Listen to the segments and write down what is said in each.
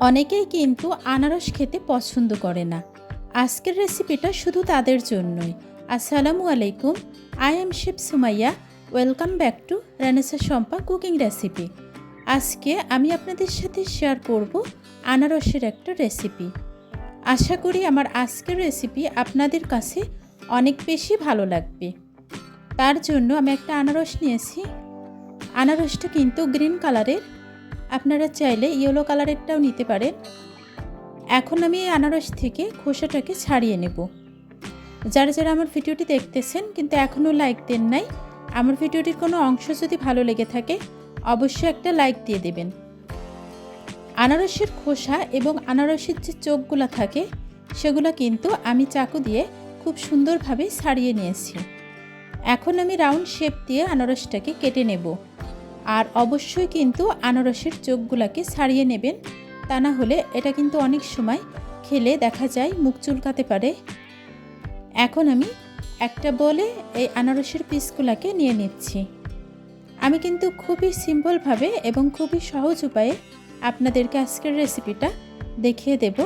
অনেকেই কিন্তু আনারস খেতে পছন্দ করে না। আজকের রেসিপিটা শুধু তাদের জন্যই। আসসালামু আলাইকুম। I am chef Sumaiya welcome back to Ranesa Shampa cooking recipe আজকে আমি আপনাদের সাথে শেয়ার করব আনারসের একটা রেসিপি আশা করি আমার আজকের রেসিপি আপনাদের কাছে অনেক বেশি ভালো লাগবে। তার জন্য আমি একটা আনারস নিয়েছি। আনারসটা কিন্তু গ্রিন কালারের আপনারা চাইলে ইয়েলো কালারেরটাও নিতে পারেন। এখন আমি এই আনারস থেকে খোসাটাকে ছাড়িয়ে নেব। যারা যারা আমার ভিডিওটি দেখতেছেন কিন্তু এখনও লাইক দেন নাই, আমার ভিডিওটির কোনো অংশ যদি ভালো লেগে থাকে, অবশ্যই একটা লাইক দিয়ে দেবেন। আনারসের খোসা এবং আনারসের যে চোখগুলো থাকে, সেগুলো কিন্তু আমি চাকু দিয়ে খুব সুন্দরভাবে ছাড়িয়ে নিয়েছি। এখন আমি রাউন্ড শেপ দিয়ে আনারসটাকে কেটে নেব। আর অবশ্যই কিন্তু আনারসের চোখগুলোকে ছাড়িয়ে নেবেন। তা না হলে এটা কিন্তু অনেক সময় খেলে দেখা যায় মুখ চুলকাতে পারে। এখন আমি একটা বলে এই আনারসের পিসগুলোকে নিয়ে নিচ্ছি। আমি কিন্তু খুবই সিম্পলভাবে এবং খুবই সহজ উপায়ে আপনাদেরকে আজকের রেসিপিটা দেখিয়ে দেব।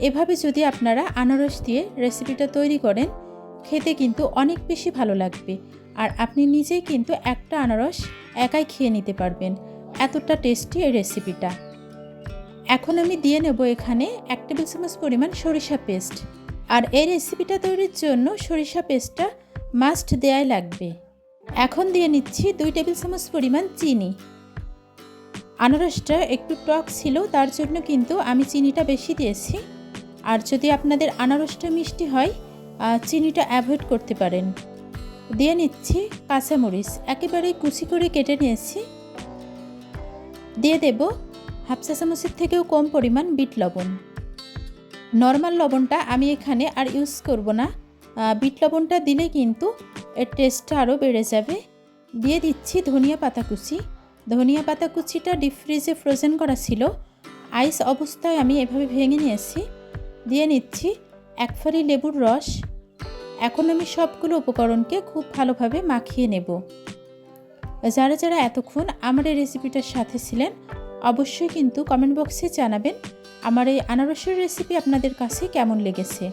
এভাবে যদি আপনারা আনারস দিয়ে রেসিপিটা তৈরি করেন খেতে কিন্তু অনেক বেশি ভালো লাগবে। আর আপনি নিজেই কিন্তু একটা আনারস একাই খেয়ে নিতে পারবেন। এতটা টেস্টি এই রেসিপিটা এখন আমি দিয়ে নেব এখানে এক টেবিল চামচ পরিমাণ সরিষা পেস্ট আর এই রেসিপিটা তৈরির জন্য সরিষা পেস্টটা মাস্ট দেয়াই লাগবে। এখন দিয়ে নিচ্ছি দুই টেবিল চামচ পরিমাণ চিনি। আনারসটা একটু টক ছিল, তার জন্য কিন্তু আমি চিনিটা বেশি দিয়েছি। আর যদি আপনাদের আনারসটা মিষ্টি হয় চিনিটা অ্যাভয়েড করতে পারেন। দিয়ে নিচ্ছি কাঁচামরিচ, একেবারেই কুচি করে কেটে নিয়েছি। দিয়ে দেব হাফ চা চামচের থেকেও কম পরিমাণ বিট লবণ। নর্মাল লবণটা আমি এখানে আর ইউজ করব না। বিট লবণটা দিলে কিন্তু এর টেস্টটা আরও বেড়ে যাবে। দিয়ে দিচ্ছি ধনিয়া পাতা কুচি। ধনিয়া পাতা কুচিটা ডিপ ফ্রিজে ফ্রোজেন করা ছিল। আইস অবস্থায় আমি এভাবে ভেঙে নিয়েছি। দিয়ে নিচ্ছি এক ফালি লেবুর রস। এখন আমি সবগুলো উপকরণকে খুব ভালোভাবে মাখিয়ে নেব। যারা যারা এতক্ষণ আমার এই রেসিপিটার সাথে ছিলেন, অবশ্যই কিন্তু কমেন্ট বক্সে জানাবেন আমার এই আনারসের রেসিপি আপনাদের কাছে কেমন লেগেছে।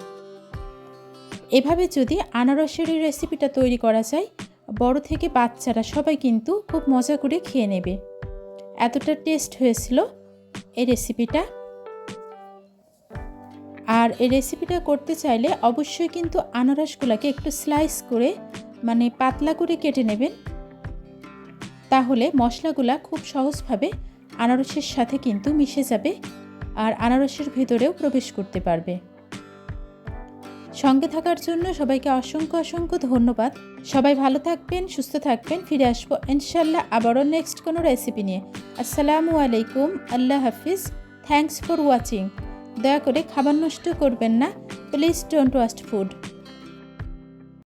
এভাবে যদি আনারসের এই রেসিপিটা তৈরি করা যায়, বড় থেকে বাচ্চারা সবাই কিন্তু খুব মজা করে খেয়ে নেবে। এতটা টেস্ট হয়েছিল এই রেসিপিটা আর এই রেসিপিটা করতে চাইলে অবশ্যই কিন্তু আনারসগুলোকে একটু স্লাইস করে মানে পাতলা করে কেটে নেবেন। তাহলে মশলাগুলা খুব সহজভাবে আনারসের সাথে কিন্তু মিশে যাবে আর আনারসের ভেতরেও প্রবেশ করতে পারবে। সঙ্গে থাকার জন্য সবাইকে অসংখ্য অসংখ্য ধন্যবাদ। সবাই ভালো থাকবেন, সুস্থ থাকবেন। ফিরে আসব ইনশাল্লাহ আবারও নেক্সট কোনো রেসিপি নিয়ে। আসসালামু আলাইকুম, আল্লাহ হাফিজ। থ্যাংকস ফর ওয়াচিং দয়া করে খাবার নষ্ট করবেন না। Please don't waste food